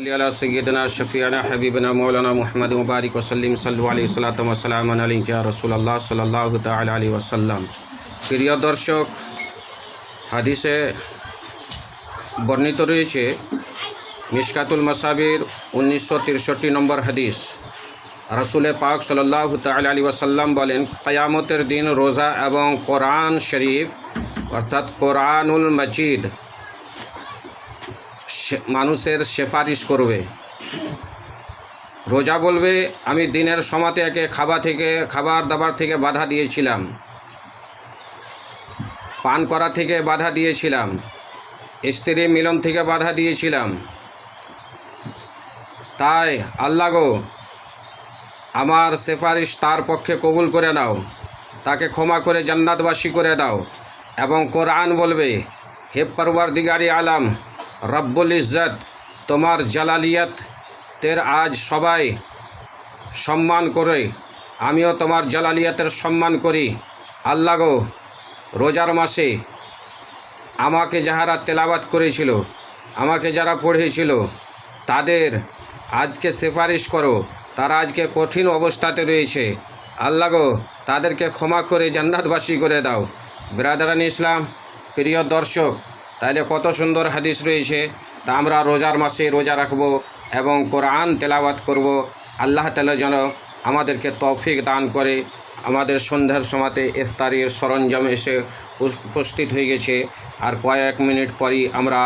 صل على سيدنا شفيعنا حبيبنا مولانا محمد مبارك وسلم صلوا عليه الصلاة والسلام عليك يا رسول الله صلى الله تعالى عليه وسلم প্রিয় দর্শক হাদিসে বর্ণিত রয়েছে মিশকাতুল মাসাবির উনিশশো তিরষট্টি নম্বর হাদিস রসুলে পাক সাল্লাহ তাল আলী ওয়াসাল্লাম বলেন কয়ামতের দিন রোজা এবং কোরআন শরীফ অর্থাৎ কোরআনুল মজিদ সে- মানুষের সেফারিশ করবে। রোজা বলবে, আমি দিনের সমাতে একে খাবার থেকে, খাবার দাবার থেকে বাধা দিয়েছিলাম। পান করা থেকে বাধা দিয়েছিলাম। স্ত্রী মিলন থেকে বাধা দিয়েছিলাম। তাই আল্লাহ গো, আমার সেফারিশ তার পক্ষে কবুল করে নাও। তাকে ক্ষমা করে জান্নাতবাসী করে দাও এবং কোরআন বলবে, হে পরবার দিগারি আলাম রব্বুল ইজ্জত, তোমার জালালিয়াত তের আজ সবাই সম্মান করে। আমিও তোমার জালালিয়াতের সম্মান করি। আল্লাহ গো, রোজার মাসে আমাকে যাহারা তেলাবাত করেছিল, আমাকে যারা পড়েছিল তাদের আজকে সেফারিশ করো। তারা আজকে কঠিন অবস্থাতে রয়েছে। আল্লাহ গো, তাদেরকে ক্ষমা করে জান্নাতবাসী করে দাও। বিরাদারান ইসলাম, প্রিয় দর্শক তাহলে কত সুন্দর হাদিস রয়েছে। তা আমরা রোজার মাসে রোজা রাখব এবং কোরআন তেলাওয়াত করব। আল্লাহ তালা যেন আমাদেরকে তৌফিক দান করে। আমাদের সন্ধ্যার সময়তে ইফতারির সরঞ্জাম এসে উপস্থিত হয়ে গেছে। আর কয়েক মিনিট পরই আমরা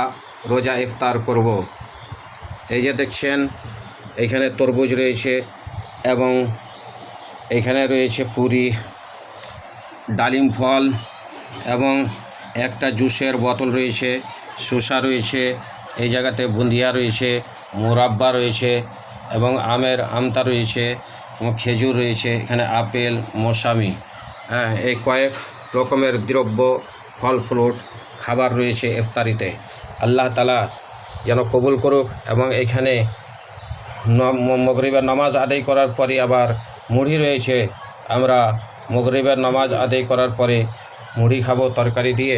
রোজা ইফতার করব। এই যে দেখছেন এইখানে তরমুজ রয়েছে এবং এখানে রয়েছে পুরি, ডালিম ফল এবং একটা জুসের বোতল রয়েছে, শসা রয়েছে, এই জায়গাতে বুন্দিয়া রয়েছে, মোরাব্বা রয়েছে এবং আমের আমতা রয়েছে এবং খেজুর রয়েছে, এখানে আপেল মৌসামি হ্যাঁ এই কয়েক রকমের দ্রব্য, ফল, ফ্রুট, খাবার রয়েছে ইফতারিতে। আল্লাহ তালা যেন কবুল করুক এবং এখানে মগরিবের নামাজ আদায় করার পরে আবার মুড়ি রয়েছে, আমরা মগরিবের নামাজ আদায় করার পরে মুড়ি খাব, তরকারি দিয়ে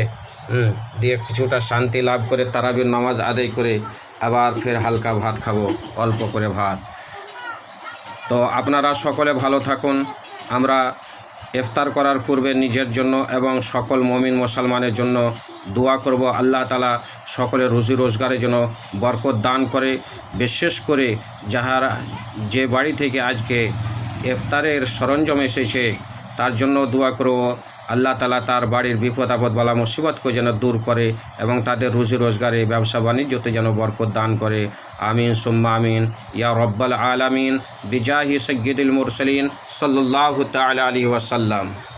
দিয়ে কিছুটা শান্তি লাভ করে তারাবির নামাজ আদায় করে আবার ফের হালকা ভাত খাব, অল্প করে ভাত। তো আপনারা সকলে ভালো থাকুন। আমরা ইফতার করার পূর্বে নিজের জন্য এবং সকল মমিন মুসলমানের জন্য দোয়া করব। আল্লাহ তালা সকলের রুজি রোজগারের জন্য বরকত দান করে, বিশেষ করে যাহার যে বাড়ি থেকে আজকে ইফতারের সরঞ্জাম এসেছে, তার জন্য দোয়া করব। আল্লাহ তালা তার বাড়ির বিপদ আপদ বলা মুসিবতকে যেন দূর করে এবং তাদের রুজি রোজগারে, ব্যবসা বাণিজ্যতে যেন বরকত দান করে। আমিন, সুম্মা আমিন। ইয়া রব্বাল আলামিন। বিজাহি সৈয়দুল মুরসলিন। সাল্লাহ তাল আলী ওয়াসাল্লাম।